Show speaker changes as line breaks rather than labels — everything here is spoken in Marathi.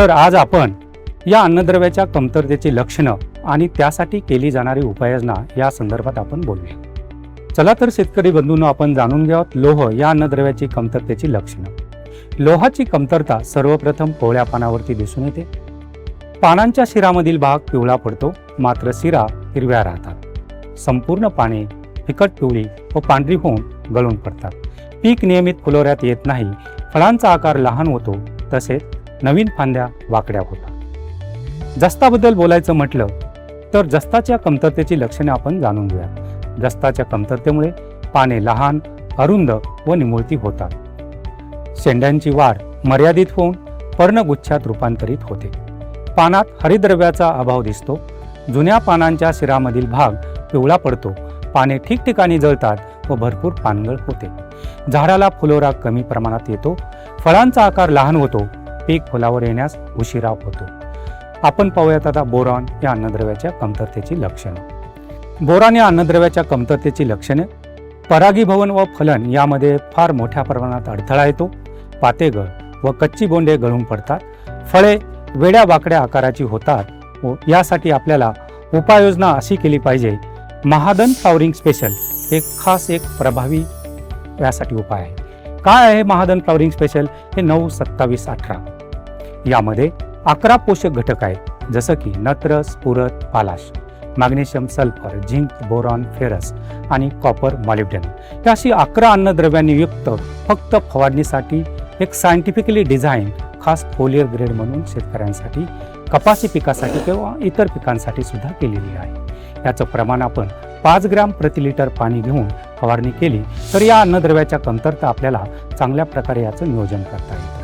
तर आज आपण या अन्नद्रव्याच्या कमतरतेची लक्षणं आणि त्यासाठी केली जाणारी उपाययोजना या संदर्भात आपण बोलूया. चला तर शेतकरी बंधूंनो आपण जाणून घ्यावत लोह या अन्नद्रव्याची कमतरतेची लक्षणं. लोहाची कमतरता सर्वप्रथम कोवळ्या पानावरती दिसून येते. पानांच्या शिरामधील भाग पिवळा पडतो मात्र शिरा हिरव्या राहतात. संपूर्ण पाने फिकट पिवळी व पांढरी होऊन गळून पडतात. पीक नियमित फुलोऱ्यात येत नाही. फळांचा आकार लहान होतो तसेच नवीन फांद्या वाकड्या होतात जस्ताबद्दल बोलायचं म्हटलं तर जस्ताच्या कमतरतेची लक्षणे आपण जाणून घेऊया जस्ताच्या कमतरतेमुळे पाने लहान अरुंद व निमुळती होतात. शेंड्यांची वाढ मर्यादित होऊन पर्णगुच्छात रूपांतरित होते. पानात हरिद्रव्याचा अभाव दिसतो. जुन्या पानांच्या शिरामधील भाग पिवळा पडतो. पाने ठिकठिकाणी जळतात व भरपूर पानगळ होते. झाडाला फुलोरा कमी प्रमाणात येतो. फळांचा आकार लहान होतो. पीक फुलावर येण्यास उशिरा होतो. आपण पाहूयात आता बोरॉन या अन्नद्रव्याच्या कमतरतेची लक्षणं. बोरॉन या अन्नद्रव्याच्या कमतरतेची लक्षणे परागीभवन व फलन यामध्ये फार मोठ्या प्रमाणात अडथळा येतो. पातेगळ व कच्ची बोंडे गळून पडतात. फळे वेड्या वाकड्या आकाराची होतात. व यासाठी आपल्याला उपाययोजना अशी केली पाहिजे महादन फ्लॉवरिंग स्पेशल एक खास एक प्रभावी यासाठी उपाय आहे. काय आहे महादन फ्लॉवरिंग स्पेशल हे नऊ सत्तावीस अठरा. यामध्ये अकरा पोषक घटक आहेत जसं की नत्र स्फुरत पालाश magnesium sulphur zinc boron ferrous आणि कॉपर मॉलिब्डन या अशी अकरा अन्नद्रव्यांनी युक्त फक्त फवारणीसाठी एक सायंटिफिकली डिझाईन खास फोलियर ग्रेड म्हणून शेतकऱ्यांसाठी कपाशी पिकासाठी किंवा इतर पिकांसाठी सुद्धा केलेली आहे. याचं प्रमाण आपण पाच ग्रॅम प्रति लिटर पाणी घेऊन फवारणी केली तर या अन्नद्रव्याच्या कमतरता आपल्याला चांगल्या प्रकारे याचं नियोजन करता येतं.